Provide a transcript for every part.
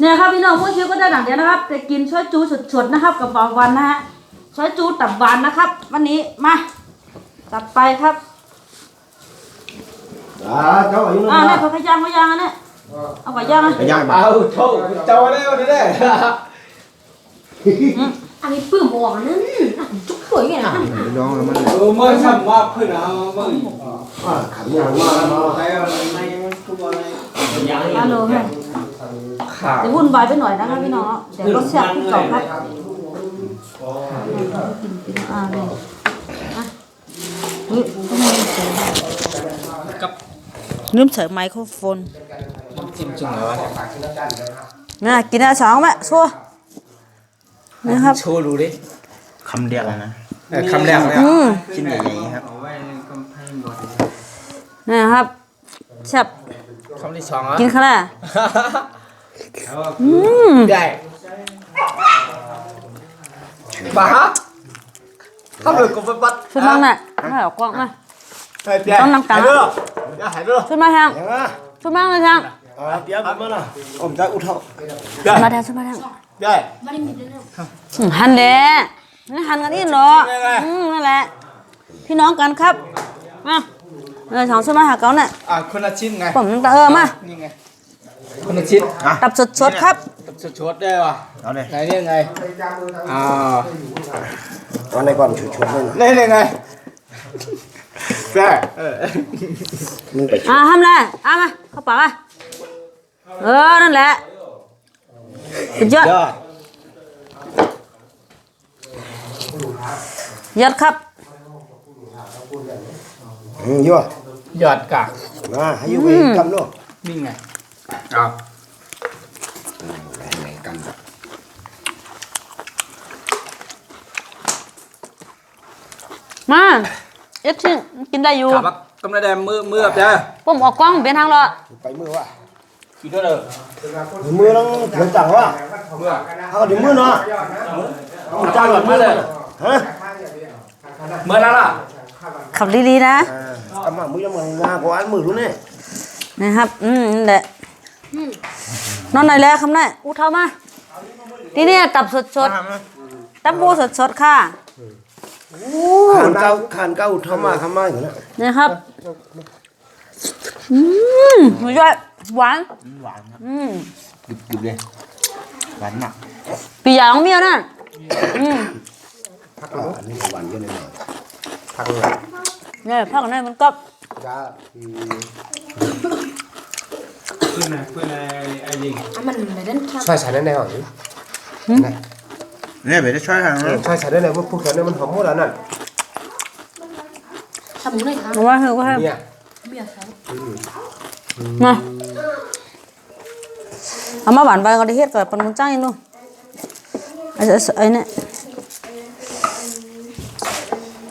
เนี่ยครับพี่น้องพวกคิวก็ได้หนังเดียวนะครับแต่กินช่วยจูสดๆนะครับกับปอวันนะฮะช่วยจูตับหวานนะครับ วันนี้มาตับไปครับอ่าเจ้าอายุอ่านั่นเนี่ยนะพยายามพยายามอันเนี่ยเอาไปย่างอะไปย่างมาเอาโถ่เจ้าได้วันนี้ได้อันนี้ปื้มออกนั่นจุกสวยไงนะน้องมันเออเมื่อทำว่าขึ้นเอาเมื่ออ่าขันยางมาเนาะใครอะไรไม่ทุกอะไรยังฮัลโหลให้ขาด จะวุ่นวายไปหน่อยนะครับพี่น้องเดี๋ยวรสแซ่บที่เก่าครับอ่าเนี่ยอะเฮ้ยต้องมีเสียงกับลืมเสิร์ฟไมโครโฟนจิ้มจุ่มอะไรวะน่ะกินอะสองแม่ชัวนะครับโชว์ดูดิคำเดียวนะคำแรกเลยอืมชิ้นใหญ่ๆครับเอาไว้ก็ให้หมดนะครับแซ่บคำที่สองอะกินข้าว แล้อืมได้บ้าทำเลยกูไปบัดชุดมังน่ะไม่เอากล้องมา ต้องนั่งกันด้วยอย่าหายด้วยชุดมาทางเห็นไหมชุดมาเลยทางอ่เดี๋ยวผมมาผมจะอุทธรชุดมาทางชุดมาทางได้ไม่ได้มีเรื่องอืมหันแหละนี่หันกันอีกเหรออืมนั่นแหละ พี่น้องกันครับ มาเออสองชุดมาหาเขาเนี่ยอะคนละชิ้นไงผมน้ำตาเออมานี่ไงคนละชิ้นตับสดๆครับ ชดๆได้ป่ะเอาเลยไหนนี่ไงอ่าเอาในก่อนชุดๆเลยนะนี่นี่ไงแซ่เออมันไปอ่าทำเลยเอามาเข้าปากอะเออ นั่นแหละสุดยอดยอดยอดครับ อืมยั่วยอดกากมาให้อยู่ไปกำเนาะนี่ไง อ้าวไหนกำมาเอ็ดที่กินได้อยู่กลับมากำลังได้มือมือแบบเจ้าผมออกกล้องเป็นทางเลาะไปมือว่ะคิดด้วยเลยมือต้องเถียงจังว่ะมือเอาเดี๋ยวมือเนาะจ้าหลอดมือเลยฮะมือแล้วล่ะขับดีๆนะอ่ากำมามือยังมืองากว่าอันมือรู้เนี่ยนะครับ อืมนั่นแหละ นอนไหนแล้วคำนั้นอู้เท่ามาที่นี่ตับสดๆตับบูสดๆค่ะขานเก้าขานเก้าทำมาทำมาอย่างนั้นนะครับอืมหมูยอดหวานหวานครับอืมดิบๆเลยหวานมากปียาของเมียนั่นอืมอ่าอันนี้หวานเยอะหน่อยพักเลยเนี่ยพักนั้นมันก็จ้าเพื่อนเพื่อนไอ้ยิงอะมันไม่ได้ทช่วยใส่ได้ไหนหรอเนี่ยไปได้ช่วยทางนั้นช่วยใส่ได้ไหนพวกพวกแถวนี้มันหอมหมดแล้วนั่นำทำเลยครับเอาว่าเถอะว่าให้เนี่ยไม่อยากใช้มาเอามาหวานไปก็ได้เฮ็ดกับปนมุนจ้างอีกนู่นไอ้ไอ้เนี่ย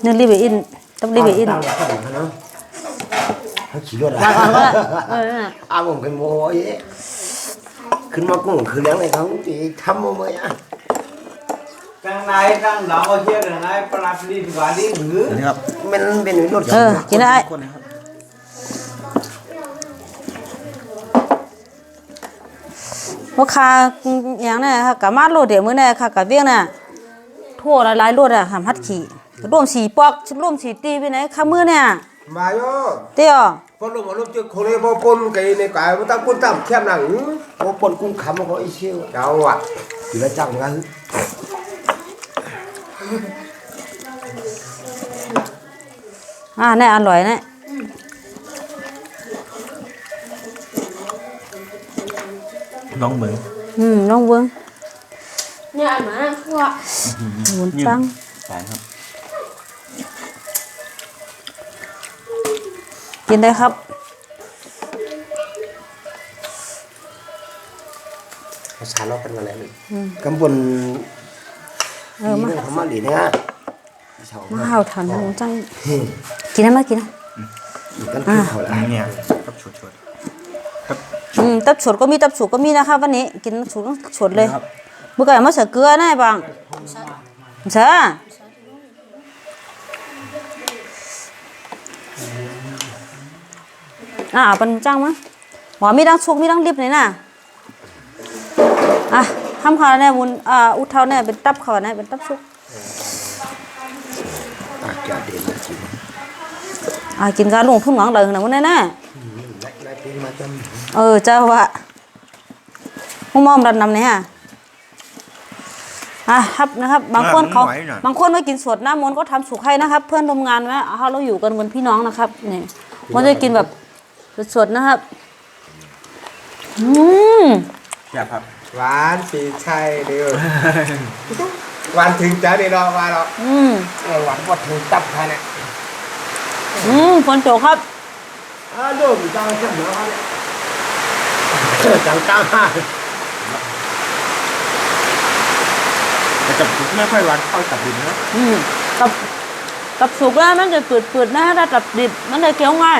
นี่รีบไปอินต้องรีบไปอินตามข้าวนะเนาะ เขาขี่รถวางก่อนก็ได้เออนั่นน่ะอาผมเป็นโมยขึ้นมากุ้งคือเลี้ยงอะไรเขาตีทำโมยอะกลางในกลางหลังเอาเชือกกลางในปลาปลีดีกว่าดีหรือนี่ครับมันเป็นรถเออกินได้คนนะครับว่าคาอย่างนั้นค่ะกับมาโลดเดี๋ยวมื้อนี้ค่ะกับเวียงน่ะทั่วหลายๆโลดอะทำฮัดขี่ร่วมสีปอกร่วมสีตีไปไหนค่ะมื้อเนี่ย มันตั้งปนตั้มแคบหนังพอปนกุ้งขำมันก็ไอเชี่ยวเจ้าอะอยู่แล้วจังกันอ่าแน่อร่อยแน่น้องเหมือนอืมน้องเบิ้งเนี่ยอันนั้นคือว่าหมุนปังหวานครับ กินได้ครับ ภาษาเราเป็นอะไรนี่กำบนเออมาทำมาหลีเนี่ยชาวมาเฮาทันหมูจังกินได้ไหมกินนะกันขึ้นเขาแล้วเนี่ยครับชดชดอืมตับฉดก็มีตับฉดก็มีนะคะวันนี้ กินฉดฉดเลยเมื่อก่อนมาใส่เกลือแน่บังใช่ อ่าเอาเป็นจังมั้ยหมอมีดังชุกมีดังรีบเลยน่ะอะทำข้าวเนี่ยบุญอ่าอุเทาเนี่ยเป็นตับข้าวเนี่ยเป็นตับซุกอะแกเด่นนะกินอ่ากินกาลงทุ่งหวังเลยนะวันนี้แน่ได้ได้ปีมาจำเออเจ้าวะห้องมอมดันนำเนี่ยอะครับนะครับบางคนเขาบางคนไม่กินสดน้ำมนต์ก็ทำสุกให้นะครับ เพื่อนร่วมงานไหมเอาเราอยู่กันเหมือนพี่น้องนะครับนี่มันจะกินแบบ สดๆนะครับ อืมอยากครับหวานปีใช่เดียวหวานถึงจ้าเดียวหวานหรอกอืมเออหวานก็ถึงตับค่ะเนี่ยอืมฝนตกครับอ่าโดนจังเสมอเขาเนี่ยจังจ้าห้าแต่จับทุกไม่ค่อยหวานเข้าจับดินนะอืมกับกับสุกแล้วมันจะปืดๆนะถ้ากับดิบมันจะเคี้ยวง่าย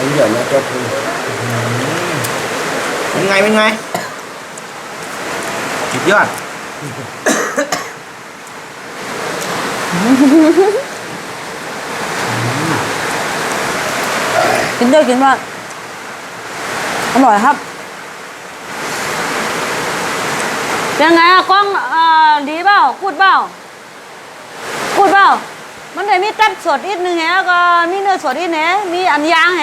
เออว่าเจเล่ก็แล้วยายคำไหนกะเนี่ยตัวนี้ก็เป็นโกใจก็ให้สวนนะครับนะฮะเป็นเยอะนะเจ้าคุณเป็นไงเป็นไงสุดยอดกินด้วยกินว่าอร่อยครับเป็นไงอะกล้องเอ่อดีเปล่าพูดเปล่าพูดเปล่า มันได้มีตับสดอีกหนึ่งแหแล้วก็มีเนื้อสดอีกแหนมีอันยางแห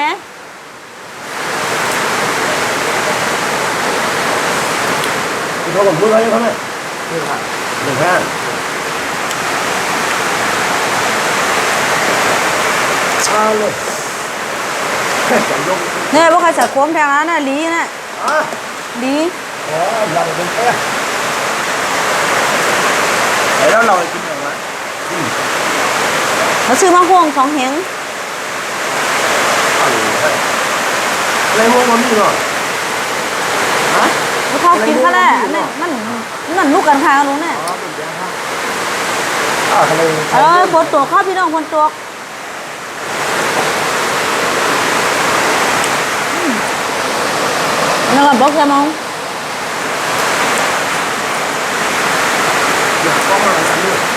คุณพ่อผมพูดอะไรเขาเนี่ยหนึ่งห้าหนึ่งห้าเอาเลยจังยกเนี่ยพวกใครใส่โค้มแทงนั้นน่ะลีน่ะอะลีอ๋อเราเป็นแค่แล้วเรากินอย่างไร เขาซื้อมาห่วงสองเหงอะไรมองมันนี่หรอฮะแล้วเขากินเขาแหละนี่มันมันลูกกันทางรู้เนี่ยอ๋อเป็นแค่ห้าอ่าทำไมเออฝนตกครับพี่น้องฝนตกอืมแล้วก็บอกแกมองอยากก็มาอันนี้นี่อยู่อันเนี้ยน้ำพริกกระถอบแกอะไรไปหาเอาดอกผมแล้วเอเราอนั่นแหละฉันนั่นแหละผมแล้วเราอืม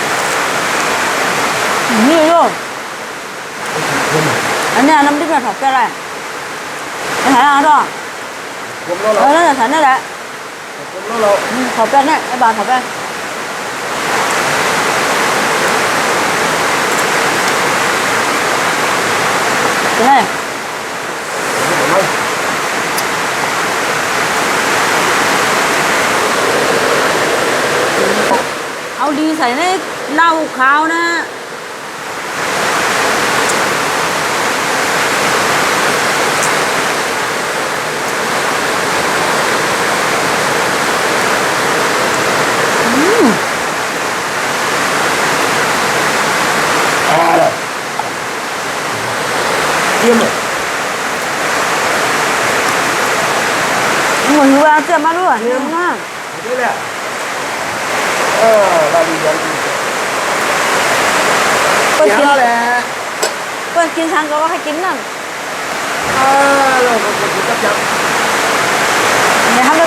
ถอบแกเนี่ยไอ้บาทถอบแกไปเลยไม่เอาดีใส่ในเหล้าขาวนะ อ่าเลยเยี่ยมเลย หมุนเวลาเจ็บมาด้วยเยอะมาก นี่แหละเออเราดีอย่างดี เปิด เสีย กิน แล้วแหละ เปิดกินทางก็ว่าให้กินนั่นอ่าเราก็คนที่จับจับเดี๋ยวทำไป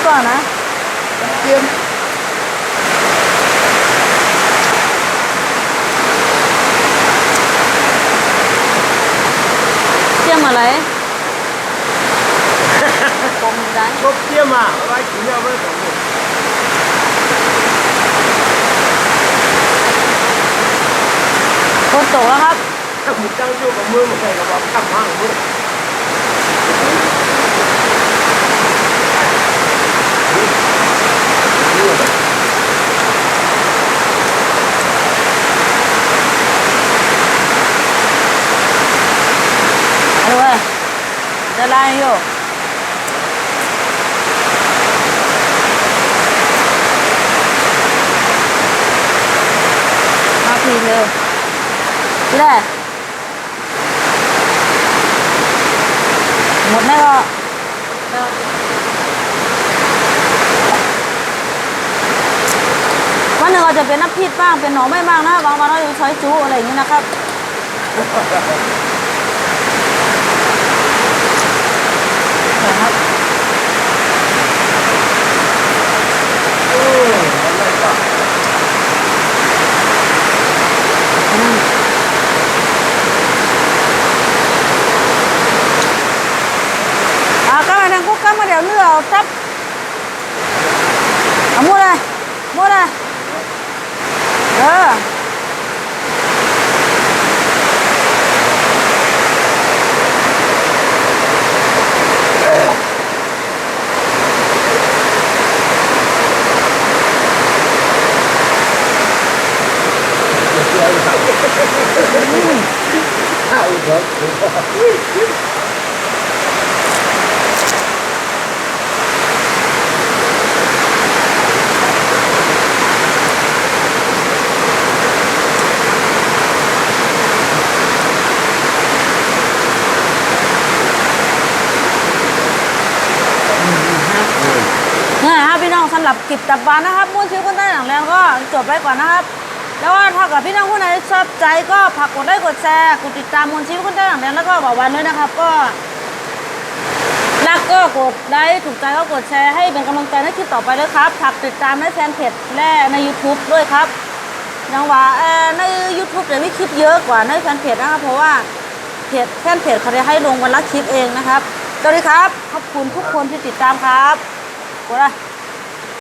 ก่อนนะเตรียมเจียมอะไหมดแล้วก็วันหนึ่งเราจะเป็นน้ำพริกบ้างเป็นหน่อไม้บ้างนะบางวันเราจะใช้จูอะไรอย่างนี้นะครับนะครับอ้ไพี่น้องสำหรับคลิปตับบานนะครับม้วนชื่อคนใต้หลังแรงก็จบไปก่อนนะครับ แล้วว่าถ้าเกิดพี่น้องคนไหนชอบใจก็ฝากกดไลค์กดแชร์กดติดตามมวลชีวิตคนใต้หลังแรงแล้วก็บอกวันด้วยนะครับ ก็รักก็กดไลค์ถูกใจก็กดแชร์ให้เป็นกำลังใจในคลิปต่อไปด้วยครับฝากติดตามในแฟนเพจและใน YouTube ด้วยครับยังว่าใน YouTube จะมีคลิปเยอะกว่าในแฟนเพจนะครับเพราะว่าเพจแฟนเพจเขาจะให้ลงวันละคลิปเองนะครับสวัสดีครับ ขอบคุณทุกคนที่ติดตามครับกดเลย